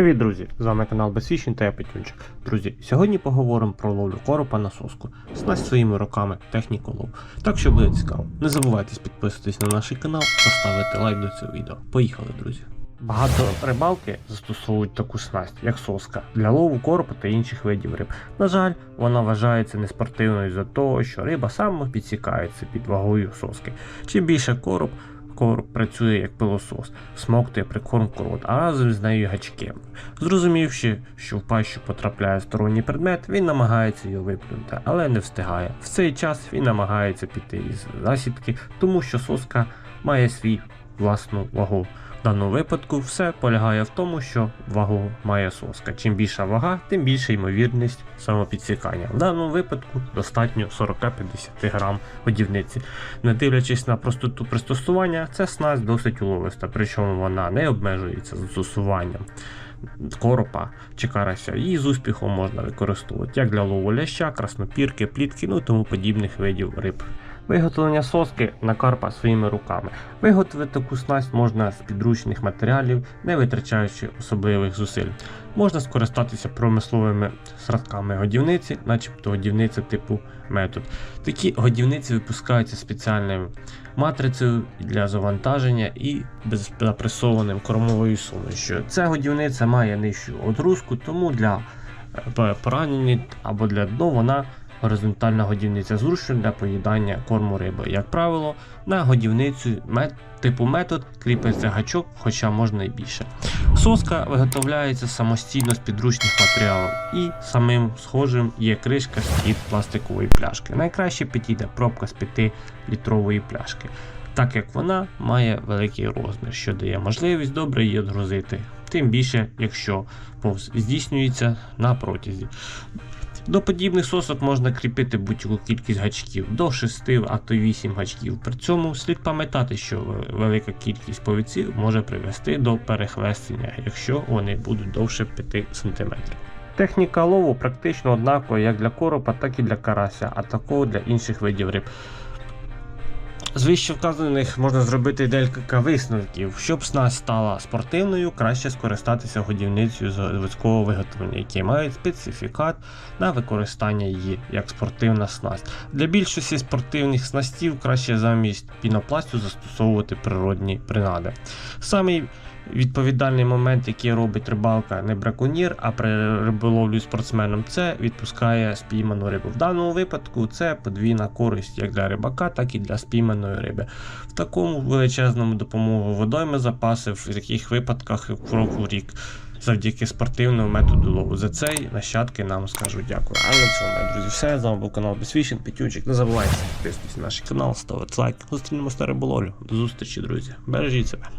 Привіт, друзі! З вами канал Безфішін та я Петюнчик. Друзі, сьогодні поговоримо про ловлю коропа на соску. Снасть своїми руками техніку лов. Так що буде цікаво. Не забувайте підписуватись на наш канал та ставити лайк до цього відео. Поїхали, друзі! Багато рибалки застосовують таку снасть, як соска, для лову коропа та інших видів риб. На жаль, вона вважається неспортивною за того, що риба саме підсікається під вагою соски. Чим більше короб, короб працює як пилосос, смоктує прикормку рот, а разом з нею гачки. Зрозумівши, що в пащу потрапляє сторонній предмет, він намагається його виплюнути, але не встигає. В цей час він намагається піти із засідки, тому що соска має свій власну вагу. В даному випадку все полягає в тому, що вагу має соска. Чим більша вага, тим більша ймовірність самопідсікання. В даному випадку достатньо 40-50 грам годівниці. Не дивлячись на простоту пристосування, ця снасть досить уловиста, причому вона не обмежується застосуванням коропа чи карася. Її з успіхом можна використовувати як для лову ляща, краснопірки, плітки, ну тому подібних видів риб. Виготовлення соски на карпа своїми руками. Виготовити таку снасть можна з підручних матеріалів, не витрачаючи особливих зусиль. Можна скористатися промисловими срадками годівниці, начебто годівниця типу метод. Такі годівниці випускаються спеціальною матрицею для завантаження і безпресованим кормовою сумішю. Ця годівниця має нижчу одрузку, тому для е, поранення або для дну вона горизонтальна годівниця зручна для поїдання корму риби. Як правило, на годівницю мет, типу метод кріпиться гачок, хоча можна і більше. Соска виготовляється самостійно з підручних матеріалів і самим схожим є кришка з-під пластикової пляшки. Найкраще підійде пробка з 5-літрової пляшки, так як вона має великий розмір, що дає можливість добре її відгрузити. Тим більше, якщо повз здійснюється на протязі. До подібних сосок можна кріпити будь-яку кількість гачків до 6, а то й 8 гачків. При цьому слід пам'ятати, що велика кількість повіців може привести до перехлестення, якщо вони будуть довше 5 см. Техніка лову практично однакова як для коропа, так і для карася, а також для інших видів риб. З вище вказаних можна зробити декілька висновків. Щоб снасть стала спортивною, краще скористатися годівницею заводського виготовлення, які мають специфікат на використання її як спортивна снасть. Для більшості спортивних снастів краще замість пінопласту застосовувати природні принади. Самий відповідальний момент, який робить рибалка не браконьєр, а при риболовлю спортсменом, це відпускає спійману рибу. В даному випадку це подвійна користь як для рибака, так і для спійманої риби. В такому величезному допомогу водойми запаси, в яких випадках крок у рік. Завдяки спортивному методу лову. За цей нащадки нам скажуть дякую. А на цьому, друзі, все. З вами був канал Безфішін, Петючик. Не забувайте підписуватися на наш канал, ставити лайк. Зустрінемося на риболовлю. До зустрічі, друзі. Бережіть себе.